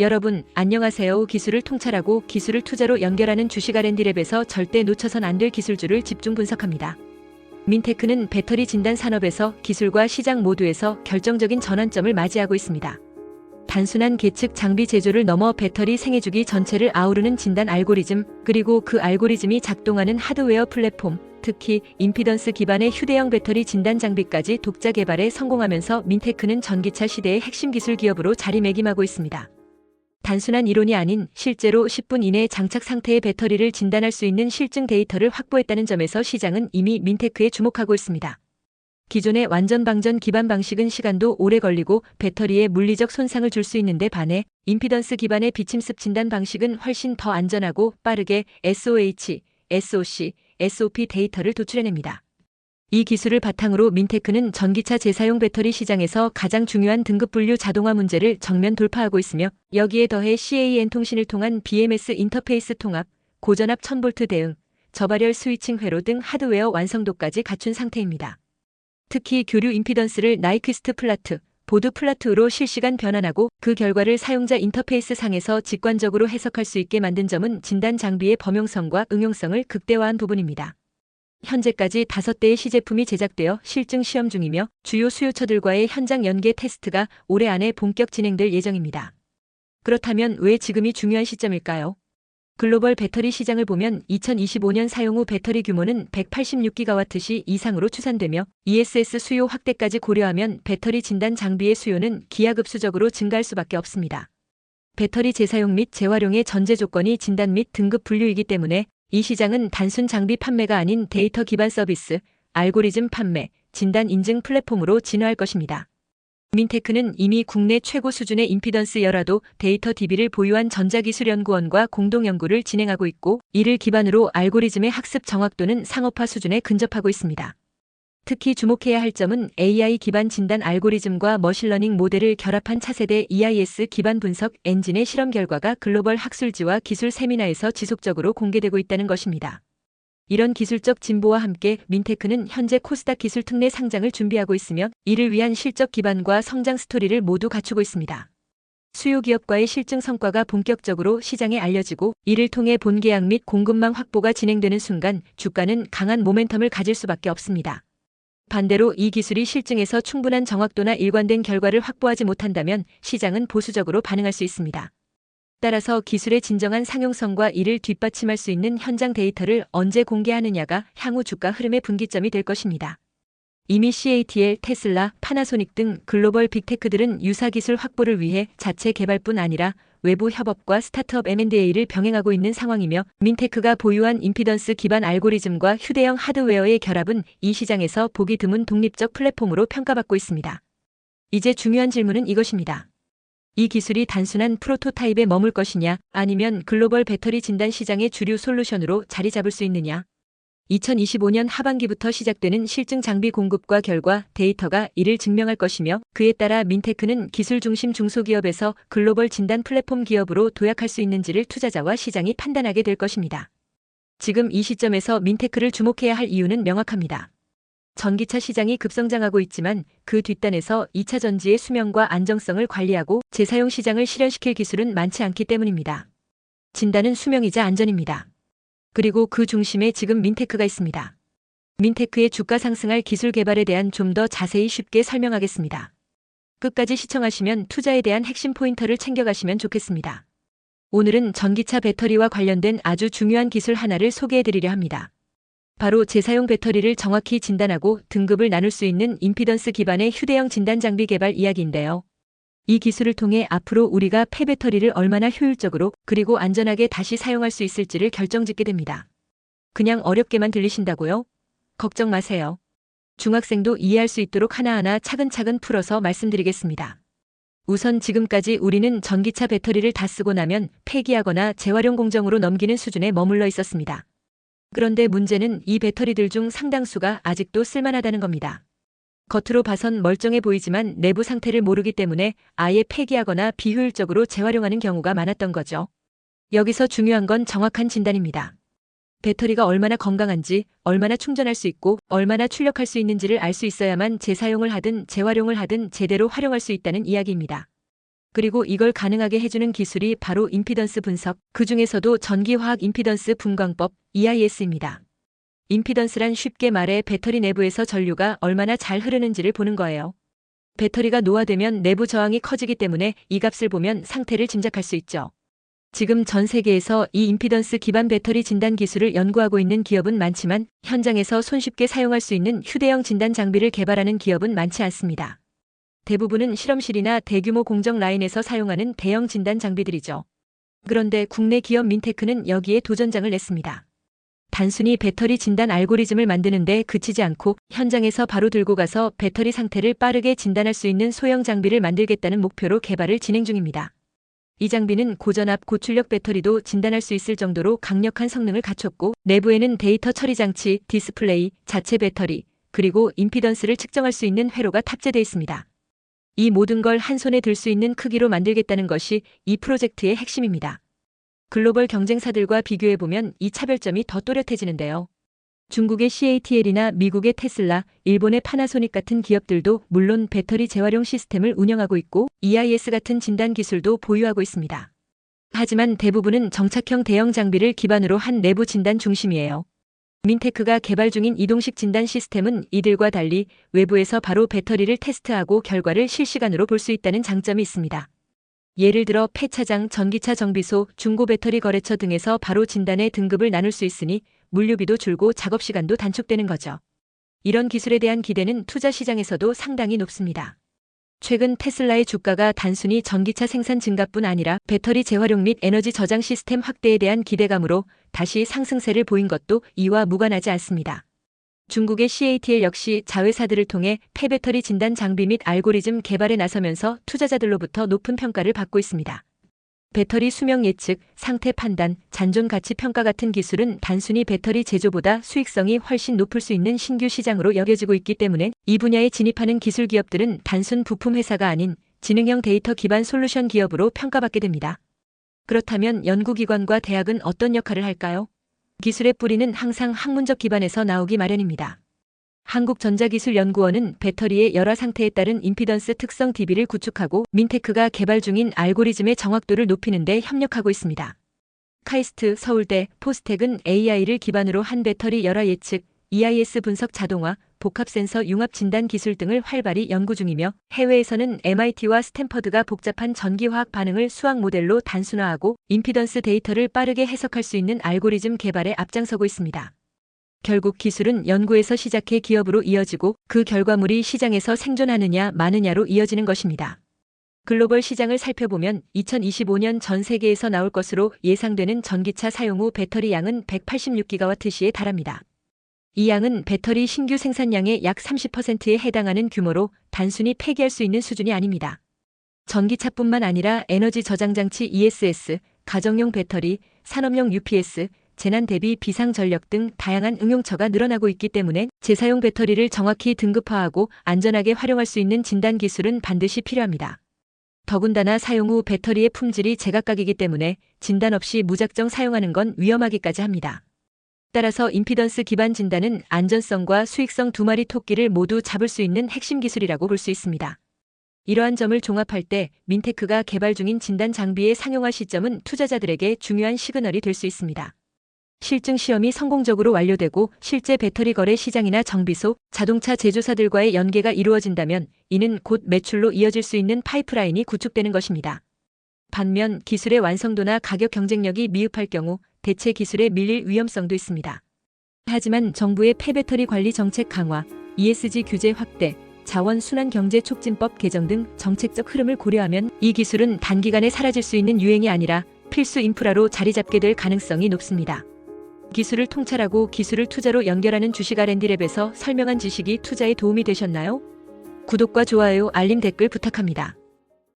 여러분, 안녕하세요. 기술을 통찰하고 기술을 투자로 연결하는 주식 R&D랩에서 절대 놓쳐선 안 될 기술주를 집중 분석합니다. 민테크는 배터리 진단 산업에서 기술과 시장 모두에서 결정적인 전환점을 맞이하고 있습니다. 단순한 계측 장비 제조를 넘어 배터리 생애주기 전체를 아우르는 진단 알고리즘, 그리고 그 알고리즘이 작동하는 하드웨어 플랫폼, 특히 임피던스 기반의 휴대용 배터리 진단 장비까지 독자 개발에 성공하면서 민테크는 전기차 시대의 핵심 기술 기업으로 자리매김하고 있습니다. 단순한 이론이 아닌 실제로 10분 이내 장착 상태의 배터리를 진단할 수 있는 실증 데이터를 확보했다는 점에서 시장은 이미 민테크에 주목하고 있습니다. 기존의 완전 방전 기반 방식은 시간도 오래 걸리고 배터리에 물리적 손상을 줄 수 있는데 반해 임피던스 기반의 비침습 진단 방식은 훨씬 더 안전하고 빠르게 SOH, SOC, SOP 데이터를 도출해냅니다. 이 기술을 바탕으로 민테크는 전기차 재사용 배터리 시장에서 가장 중요한 등급 분류 자동화 문제를 정면 돌파하고 있으며 여기에 더해 CAN 통신을 통한 BMS 인터페이스 통합, 고전압 1000V 대응, 저발열 스위칭 회로 등 하드웨어 완성도까지 갖춘 상태입니다. 특히 교류 임피던스를 나이퀴스트 플라트, 보드 플라트로 실시간 변환하고 그 결과를 사용자 인터페이스 상에서 직관적으로 해석할 수 있게 만든 점은 진단 장비의 범용성과 응용성을 극대화한 부분입니다. 현재까지 5대의 시제품이 제작되어 실증 시험 중이며 주요 수요처들과의 현장 연계 테스트가 올해 안에 본격 진행될 예정입니다. 그렇다면 왜 지금이 중요한 시점일까요? 글로벌 배터리 시장을 보면 2025년 사용 후 배터리 규모는 186기가와트시 이상으로 추산되며 ESS 수요 확대까지 고려하면 배터리 진단 장비의 수요는 기하급수적으로 증가할 수밖에 없습니다. 배터리 재사용 및 재활용의 전제 조건이 진단 및 등급 분류이기 때문에 이 시장은 단순 장비 판매가 아닌 데이터 기반 서비스, 알고리즘 판매, 진단 인증 플랫폼으로 진화할 것입니다. 민테크는 이미 국내 최고 수준의 임피던스 열화도 데이터 DB를 보유한 전자기술연구원과 공동 연구를 진행하고 있고 이를 기반으로 알고리즘의 학습 정확도는 상업화 수준에 근접하고 있습니다. 특히 주목해야 할 점은 AI 기반 진단 알고리즘과 머신러닝 모델을 결합한 차세대 EIS 기반 분석 엔진의 실험 결과가 글로벌 학술지와 기술 세미나에서 지속적으로 공개되고 있다는 것입니다. 이런 기술적 진보와 함께 민테크는 현재 코스닥 기술 특례 상장을 준비하고 있으며 이를 위한 실적 기반과 성장 스토리를 모두 갖추고 있습니다. 수요 기업과의 실증 성과가 본격적으로 시장에 알려지고 이를 통해 본계약 및 공급망 확보가 진행되는 순간 주가는 강한 모멘텀을 가질 수밖에 없습니다. 반대로 이 기술이 실증에서 충분한 정확도나 일관된 결과를 확보하지 못한다면 시장은 보수적으로 반응할 수 있습니다. 따라서 기술의 진정한 상용성과 이를 뒷받침할 수 있는 현장 데이터를 언제 공개하느냐가 향후 주가 흐름의 분기점이 될 것입니다. 이미 CATL, 테슬라, 파나소닉 등 글로벌 빅테크들은 유사 기술 확보를 위해 자체 개발뿐 아니라 외부 협업과 스타트업 M&A를 병행하고 있는 상황이며 민테크가 보유한 임피던스 기반 알고리즘과 휴대용 하드웨어의 결합은 이 시장에서 보기 드문 독립적 플랫폼으로 평가받고 있습니다. 이제 중요한 질문은 이것입니다. 이 기술이 단순한 프로토타입에 머물 것이냐 아니면 글로벌 배터리 진단 시장의 주류 솔루션으로 자리 잡을 수 있느냐. 2025년 하반기부터 시작되는 실증 장비 공급과 결과 데이터가 이를 증명할 것이며 그에 따라 민테크는 기술 중심 중소기업에서 글로벌 진단 플랫폼 기업으로 도약할 수 있는지를 투자자와 시장이 판단하게 될 것입니다. 지금 이 시점에서 민테크를 주목해야 할 이유는 명확합니다. 전기차 시장이 급성장하고 있지만 그 뒷단에서 2차 전지의 수명과 안정성을 관리하고 재사용 시장을 실현시킬 기술은 많지 않기 때문입니다. 진단은 수명이자 안전입니다. 그리고 그 중심에 지금 민테크가 있습니다. 민테크의 주가 상승할 기술 개발에 대한 좀 더 자세히 쉽게 설명하겠습니다. 끝까지 시청하시면 투자에 대한 핵심 포인터를 챙겨가시면 좋겠습니다. 오늘은 전기차 배터리와 관련된 아주 중요한 기술 하나를 소개해드리려 합니다. 바로 재사용 배터리를 정확히 진단하고 등급을 나눌 수 있는 임피던스 기반의 휴대용 진단 장비 개발 이야기인데요. 이 기술을 통해 앞으로 우리가 폐배터리를 얼마나 효율적으로 그리고 안전하게 다시 사용할 수 있을지를 결정짓게 됩니다. 그냥 어렵게만 들리신다고요? 걱정 마세요. 중학생도 이해할 수 있도록 하나하나 차근차근 풀어서 말씀드리겠습니다. 우선 지금까지 우리는 전기차 배터리를 다 쓰고 나면 폐기하거나 재활용 공정으로 넘기는 수준에 머물러 있었습니다. 그런데 문제는 이 배터리들 중 상당수가 아직도 쓸만하다는 겁니다. 겉으로 봐선 멀쩡해 보이지만 내부 상태를 모르기 때문에 아예 폐기하거나 비효율적으로 재활용하는 경우가 많았던 거죠. 여기서 중요한 건 정확한 진단입니다. 배터리가 얼마나 건강한지, 얼마나 충전할 수 있고, 얼마나 출력할 수 있는지를 알 수 있어야만 재사용을 하든 재활용을 하든 제대로 활용할 수 있다는 이야기입니다. 그리고 이걸 가능하게 해주는 기술이 바로 임피던스 분석, 그 중에서도 전기화학 임피던스 분광법, EIS입니다. 임피던스란 쉽게 말해 배터리 내부에서 전류가 얼마나 잘 흐르는지를 보는 거예요. 배터리가 노화되면 내부 저항이 커지기 때문에 이 값을 보면 상태를 짐작할 수 있죠. 지금 전 세계에서 이 임피던스 기반 배터리 진단 기술을 연구하고 있는 기업은 많지만 현장에서 손쉽게 사용할 수 있는 휴대용 진단 장비를 개발하는 기업은 많지 않습니다. 대부분은 실험실이나 대규모 공정 라인에서 사용하는 대형 진단 장비들이죠. 그런데 국내 기업 민테크는 여기에 도전장을 냈습니다. 단순히 배터리 진단 알고리즘을 만드는데 그치지 않고 현장에서 바로 들고 가서 배터리 상태를 빠르게 진단할 수 있는 소형 장비를 만들겠다는 목표로 개발을 진행 중입니다. 이 장비는 고전압 고출력 배터리도 진단할 수 있을 정도로 강력한 성능을 갖췄고 내부에는 데이터 처리 장치, 디스플레이, 자체 배터리, 그리고 임피던스를 측정할 수 있는 회로가 탑재되어 있습니다. 이 모든 걸 한 손에 들 수 있는 크기로 만들겠다는 것이 이 프로젝트의 핵심입니다. 글로벌 경쟁사들과 비교해보면 이 차별점이 더 또렷해지는데요. 중국의 CATL이나 미국의 테슬라, 일본의 파나소닉 같은 기업들도 물론 배터리 재활용 시스템을 운영하고 있고 EIS 같은 진단 기술도 보유하고 있습니다. 하지만 대부분은 정착형 대형 장비를 기반으로 한 내부 진단 중심이에요. 민테크가 개발 중인 이동식 진단 시스템은 이들과 달리 외부에서 바로 배터리를 테스트하고 결과를 실시간으로 볼 수 있다는 장점이 있습니다. 예를 들어 폐차장, 전기차 정비소, 중고 배터리 거래처 등에서 바로 진단의 등급을 나눌 수 있으니 물류비도 줄고 작업 시간도 단축되는 거죠. 이런 기술에 대한 기대는 투자 시장에서도 상당히 높습니다. 최근 테슬라의 주가가 단순히 전기차 생산 증가뿐 아니라 배터리 재활용 및 에너지 저장 시스템 확대에 대한 기대감으로 다시 상승세를 보인 것도 이와 무관하지 않습니다. 중국의 CATL 역시 자회사들을 통해 폐배터리 진단 장비 및 알고리즘 개발에 나서면서 투자자들로부터 높은 평가를 받고 있습니다. 배터리 수명 예측, 상태 판단, 잔존 가치 평가 같은 기술은 단순히 배터리 제조보다 수익성이 훨씬 높을 수 있는 신규 시장으로 여겨지고 있기 때문에 이 분야에 진입하는 기술 기업들은 단순 부품 회사가 아닌 지능형 데이터 기반 솔루션 기업으로 평가받게 됩니다. 그렇다면 연구기관과 대학은 어떤 역할을 할까요? 기술의 뿌리는 항상 학문적 기반에서 나오기 마련입니다. 한국전자기술연구원은 배터리의 열화 상태에 따른 임피던스 특성 DB를 구축하고 민테크가 개발 중인 알고리즘의 정확도를 높이는 데 협력하고 있습니다. 카이스트, 서울대, 포스텍은 AI를 기반으로 한 배터리 열화 예측, EIS 분석 자동화, 복합 센서 융합 진단 기술 등을 활발히 연구 중이며 해외에서는 MIT와 스탠퍼드가 복잡한 전기화학 반응을 수학 모델로 단순화하고 임피던스 데이터를 빠르게 해석할 수 있는 알고리즘 개발에 앞장서고 있습니다. 결국 기술은 연구에서 시작해 기업으로 이어지고 그 결과물이 시장에서 생존하느냐 마느냐로 이어지는 것입니다. 글로벌 시장을 살펴보면 2025년 전 세계에서 나올 것으로 예상되는 전기차 사용 후 배터리 양은 186기가와트시에 달합니다. 이 양은 배터리 신규 생산량의 약 30%에 해당하는 규모로 단순히 폐기할 수 있는 수준이 아닙니다. 전기차뿐만 아니라 에너지 저장장치 ESS, 가정용 배터리, 산업용 UPS, 재난 대비 비상 전력 등 다양한 응용처가 늘어나고 있기 때문에 재사용 배터리를 정확히 등급화하고 안전하게 활용할 수 있는 진단 기술은 반드시 필요합니다. 더군다나 사용 후 배터리의 품질이 제각각이기 때문에 진단 없이 무작정 사용하는 건 위험하기까지 합니다. 따라서 임피던스 기반 진단은 안전성과 수익성 두 마리 토끼를 모두 잡을 수 있는 핵심 기술이라고 볼 수 있습니다. 이러한 점을 종합할 때 민테크가 개발 중인 진단 장비의 상용화 시점은 투자자들에게 중요한 시그널이 될 수 있습니다. 실증 시험이 성공적으로 완료되고 실제 배터리 거래 시장이나 정비소, 자동차 제조사들과의 연계가 이루어진다면 이는 곧 매출로 이어질 수 있는 파이프라인이 구축되는 것입니다. 반면 기술의 완성도나 가격 경쟁력이 미흡할 경우 대체 기술에 밀릴 위험성도 있습니다. 하지만 정부의 폐배터리 관리 정책 강화, ESG 규제 확대, 자원 순환 경제 촉진법 개정 등 정책적 흐름을 고려하면 이 기술은 단기간에 사라질 수 있는 유행이 아니라 필수 인프라로 자리 잡게 될 가능성이 높습니다. 기술을 통찰하고 기술을 투자로 연결하는 주식 R&D랩에서 설명한 지식이 투자에 도움이 되셨나요? 구독과 좋아요, 알림 댓글 부탁합니다.